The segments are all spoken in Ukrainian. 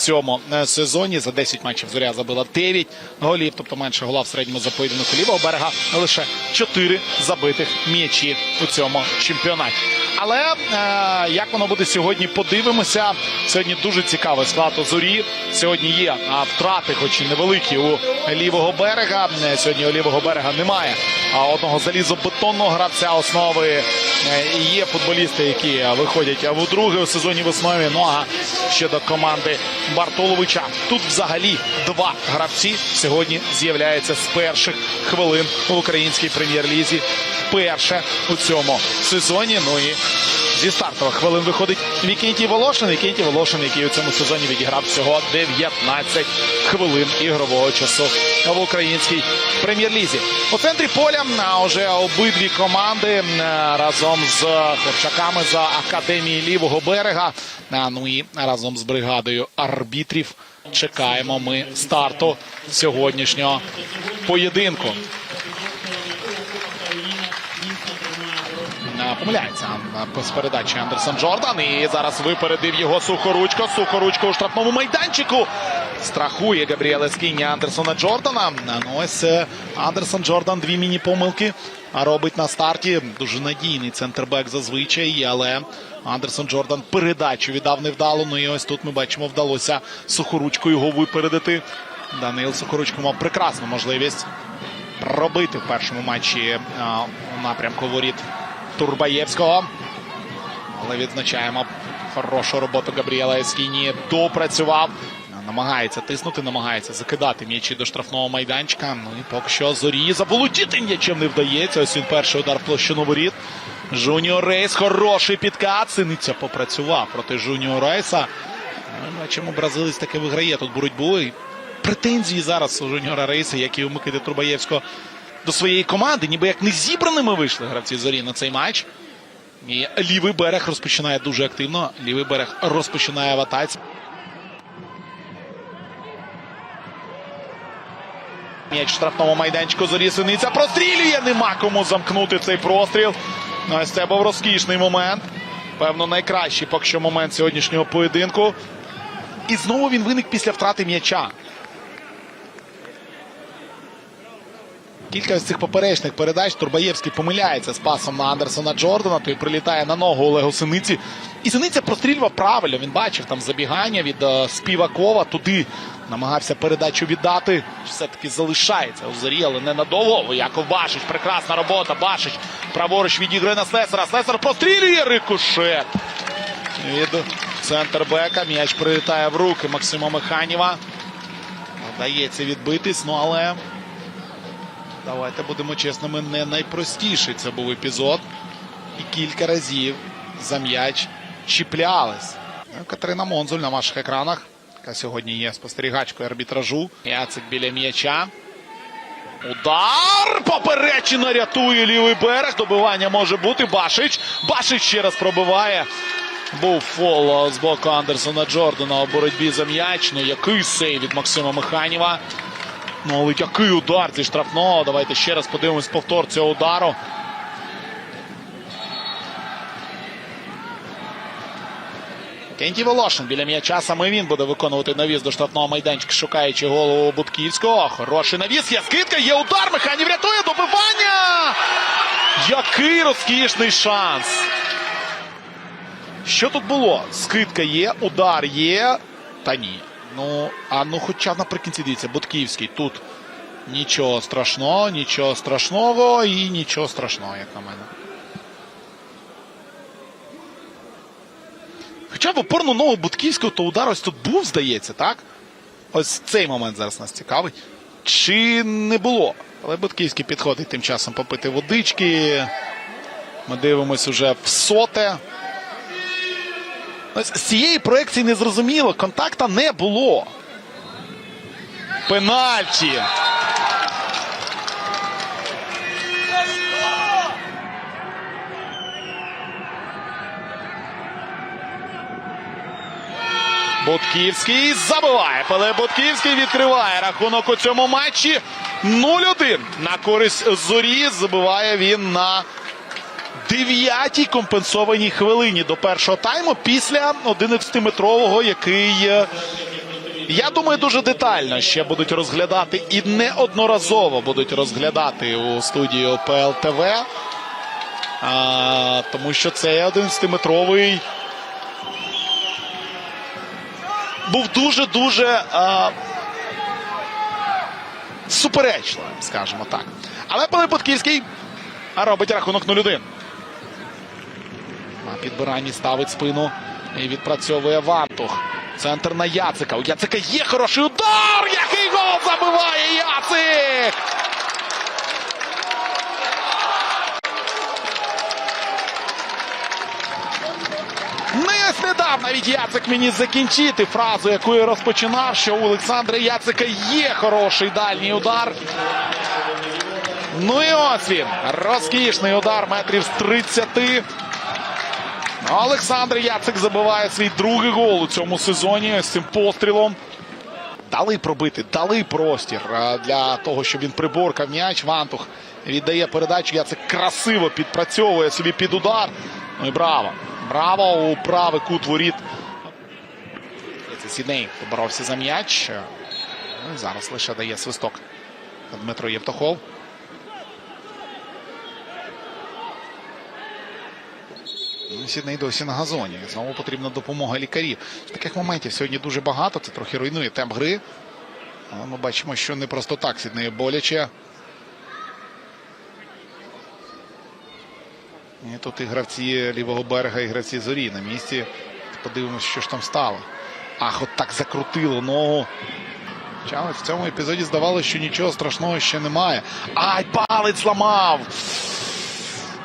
цьому е, сезоні. За 10 матчів зоря забила 9 голів, тобто менше гола в середньому за поєдинок лівого берега. Лише 4 забитих м'ячі у цьому чемпіонаті. Але е, як воно буде сьогодні, подивимося. Сьогодні дуже цікавий склад у зорі. Сьогодні є втрати, хоч і невеликі у лівого берега. Е, Сьогодні у лівого берега немає одного залізобетонного гравця основи. Е, є футболісти, які виходять в друге у сезоні в основі. Ну а щодо команди Бартоловича. Тут взагалі два гравці сьогодні з'являються з перших хвилин в українській прем'єр-лізі. Перше у цьому сезоні. Ну і зі стартових хвилин виходить Вікентій Волошин. Вікентій Волошин, який у цьому сезоні відіграв всього 19 хвилин ігрового часу в українській прем'єр-лізі. У центрі поля а вже обидві команди разом з хлопчаками за академії лівого берега. Ну і разом з бригадою арбітрів чекаємо ми старту сьогоднішнього поєдинку. Помиляється з передачі Андерсон Джордан. І зараз випередив його Сухоручко. Сухоручко у штрафному майданчику. Страхує Габріеле Скіні Андерсона Джордана. Ну ось е, Андерсон Джордан дві міні-помилки робить на старті. Дуже надійний центрбек зазвичай, але Андерсон Джордан передачу віддав невдало. Ну і ось тут ми бачимо, вдалося Сухоручко його випередити. Данил Сухоручко мав прекрасну можливість пробити в першому матчі е, напрямку воріт Турбаєвського. Але відзначаємо хорошу роботу Габріела Ескіні. Допрацював. Намагається тиснути, намагається закидати м'ячі до штрафного майданчика. Ну і поки що зорі заболотіти м'ячем не вдається. Ось він перший удар в площину воріт. Жуніор Рейс. Хороший підкат. Синиця попрацював проти Жуніор Рейса. Ми бачимо, бразилець таки виграє тут боротьбу. І претензії зараз у Жуніора Рейса, як і у Микити Турбаєвського до своєї команди, ніби як не зібраними вийшли гравці зорі на цей матч. І лівий берег розпочинає дуже активно. Лівий берег розпочинає в. М'яч в штрафному майданчику зорі Синиця прострілює. Нема кому замкнути цей простріл. Ну, Ось це був розкішний момент. Певно, найкращий поки що момент сьогоднішнього поєдинку. І знову він виник після втрати м'яча. Кілька з цих поперечних передач Турбаєвський помиляється з пасом на Андерсона Джордана. Той прилітає на ногу Олегу Синиці. І Синиця прострілював правильно. Він бачив там забігання від е, Співакова. Туди намагався передачу віддати. Все-таки залишається у зорі, але ненадовго. Яков Башич. Прекрасна робота. Башич праворуч відігрує на Слесара. Слесар прострілює рикошет. Від центрбека. М'яч прилітає в руки Максима Механіва. Вдається відбитись, ну але. Давайте будемо чесними, не найпростіший це був епізод. І кілька разів за м'яч чіплялись. Катерина Монзуль на ваших екранах, яка сьогодні є спостерігачкою арбітражу. Яцик біля м'яча. Удар! Поперечина рятує лівий берег. Добивання може бути. Башич. Башич ще раз пробиває. Був фол з боку Андерсона Джордана у боротьбі за м'яч. Ну який сейв від Максима Механіва. Ну, але який удар зі штрафного. Давайте ще раз подивимось повтор цього удару. Кенті Волошин біля м'яча. Саме він буде виконувати навіс до штрафного майданчика, шукаючи голову Будківського. Хороший навіс. Є скидка, є удар. Механів рятує добивання. Який розкішний шанс. Що тут було? Скидка є, удар є. Та ні. Ну, а ну хоча наприкінці дивіться, Будківський тут нічого страшного, нічого страшного і нічого страшного, як на мене. Хоча в опорну ногу Будківського, то удар ось тут був, здається, так? Ось цей момент зараз нас цікавить. Чи не було? Але Будківський підходить тим часом попити водички. Ми дивимось уже в соте. З цієї проекції не зрозуміло. Контакта не було. Пенальті. Будківський забиває. Пеле Будківський відкриває рахунок у цьому матчі. 0-1 на користь зорі. Забиває він на дев'ятій компенсованій хвилині до першого тайму після 11-метрового, який е, Я думаю, дуже детально ще будуть розглядати і неодноразово будуть розглядати у студії ОПЛ ТВ. Тому що цей 11-метровий був дуже-дуже суперечливим, скажімо так. Але Пилип Будківський робить рахунок 0-1. На підбиранні ставить спину і відпрацьовує Вантух. Центр на Яцика. У Яцика є хороший удар! Який гол забиває Яцик! Не не дав навіть Яцик мені закінчити фразу, яку я розпочинав, що у Олександра Яцика є хороший дальній удар. Ну і ось він. Розкішний удар метрів з 30. Олександр Яцик забиває свій другий гол у цьому сезоні з цим пострілом. Дали пробити, дали простір для того, щоб він приборкав м'яч. Вантух віддає передачу. Яцик красиво підпрацьовує собі під удар. Ну і браво! Браво у правий кут воріт. Це Сідней поборовся за м'яч. Ну, зараз лише дає свисток Дмитро Євтухов. Сідней досі на газоні. Знову потрібна допомога лікарів. Таких моментів сьогодні дуже багато. Це трохи руйнує темп гри. Але ми бачимо, що не просто так Сідней боляче. І тут і гравці лівого берега, і гравці зорі на місці. Подивимось, що ж там стало. Ах, от так закрутило ногу. Хоча в цьому епізоді здавалося, що нічого страшного ще немає. Ай, палець ламав!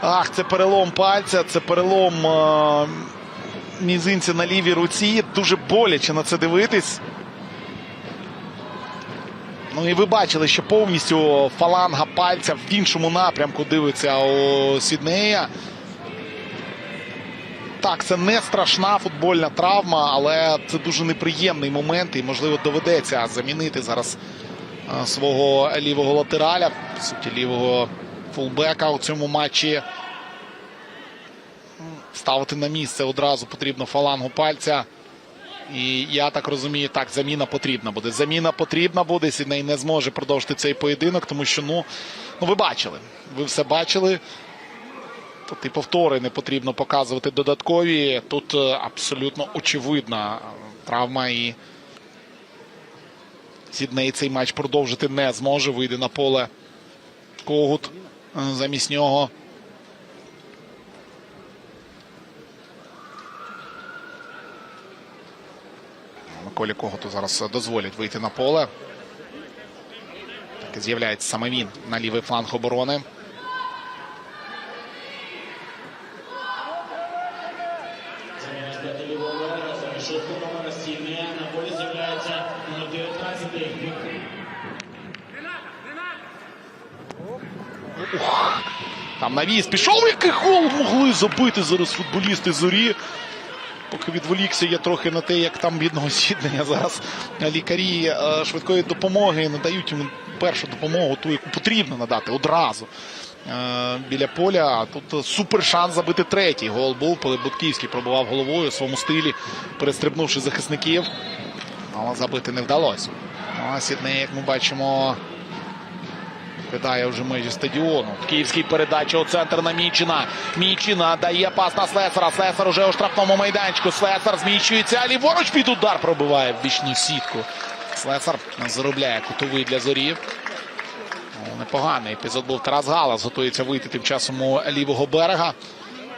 Ах, це перелом пальця, це перелом е мізинця на лівій руці. Дуже боляче на це дивитись. Ну і ви бачили, що повністю фаланга пальця в іншому напрямку дивиться у Сіднея. Так, це не страшна футбольна травма, але це дуже неприємний момент і, можливо, доведеться замінити зараз е, свого лівого латераля, по суті, лівого фулбека у цьому матчі. Ставити на місце одразу потрібно фалангу пальця. І я так розумію, так, заміна потрібна буде. Заміна потрібна буде. Сідней не зможе продовжити цей поєдинок, тому що, ну, ну ви бачили. Ви все бачили. Тут і повтори не потрібно показувати додаткові. Тут е, абсолютно очевидна травма і Сідней цей матч продовжити не зможе. Вийде на поле Когут е, замість нього. Миколі Коготу зараз дозволять вийти на поле. Так і з'являється саме він на лівий фланг оборони. Замість проти лівого берега, замість номера 7 на полі з'являється номер 19 Микита. Там навіс пішов, який гол могли забити зараз футболісти зорі. Поки відволікся я трохи на те, як там бідного сіднення зараз лікарі е, швидкої допомоги надають йому першу допомогу, ту, яку потрібно надати одразу е, біля поля. Тут супер шанс забити третій. Гол був, коли Будківський пробував головою у своєму стилі, перестрибнувши захисників. Але забити не вдалося. А Сідней, як ми бачимо, Кидає вже межі стадіону. Київський передача у центр на Мічина. Мічина дає пас на Слесара. Слесар уже у штрафному майданчику. Слесар зміщується. Ліворуч під удар пробиває в бічну сітку. Слесар заробляє кутовий для зорів. Ну, Непоганий епізод був. Тарас Галас готується вийти тим часом у лівого берега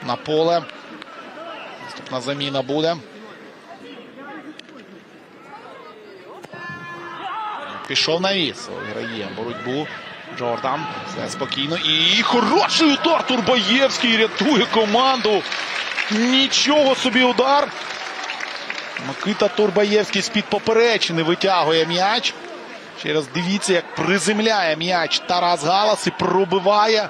на поле. Наступна заміна буде. Пішов на віс. Виграє боротьбу. Джордан. Все спокійно. І хороший удар. Турбаєвський рятує команду. Нічого собі удар. Микита Турбаєвський з-під поперечини витягує м'яч. Ще раз дивіться, як приземляє м'яч Тарас Галас і пробиває.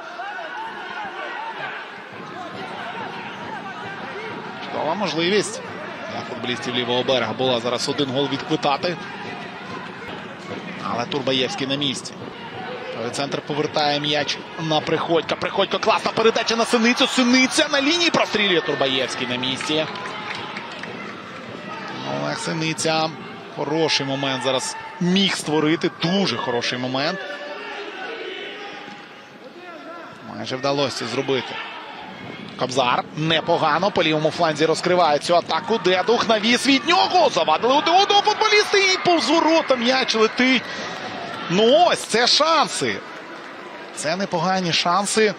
Чудова можливість для футболістів лівого берега була зараз один гол відквитати. Але Турбаєвський на місці. Правий Центр повертає м'яч на Приходька. Приходько класна передача на Синицю. Синиця на лінії прострілює Турбаєвський на місці. Олег Синиця. Хороший момент зараз міг створити. Дуже хороший момент. Майже вдалося зробити. Кобзар непогано по лівому фланзі розкриває цю атаку. Дедух навіс від нього. Завадили один одного футболісти і повз ворота м'яч летить. Ну ось це шанси. Це непогані шанси.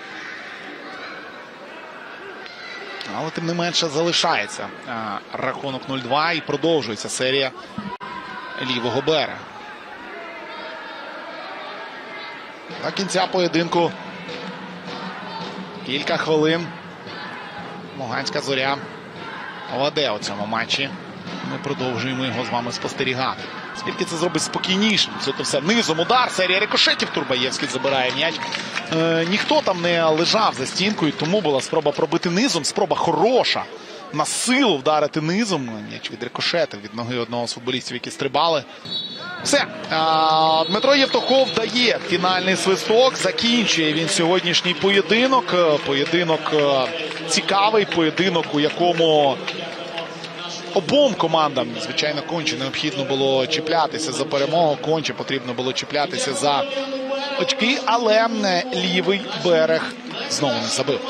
Але тим не менше залишається рахунок 0-2 і продовжується серія лівого берега. До кінця поєдинку кілька хвилин. Луганська зоря веде у цьому матчі. Ми продовжуємо його з вами спостерігати. Скільки це зробить спокійнішим? Це то все низом удар, серія рикошетів Турбаєвський забирає м'яч. Е, ніхто там не лежав за стінкою, тому була спроба пробити низом. Спроба хороша. На силу вдарити низом. М'яч від рикошетів, від ноги одного з футболістів, які стрибали. Все. А, Дмитро Євтухов дає фінальний свисток. Закінчує він сьогоднішній поєдинок. Поєдинок е, цікавий, поєдинок, у якому обом командам, звичайно, конче необхідно було чіплятися за перемогу. Конче потрібно було чіплятися за очки, але е, лівий берег знову не забив.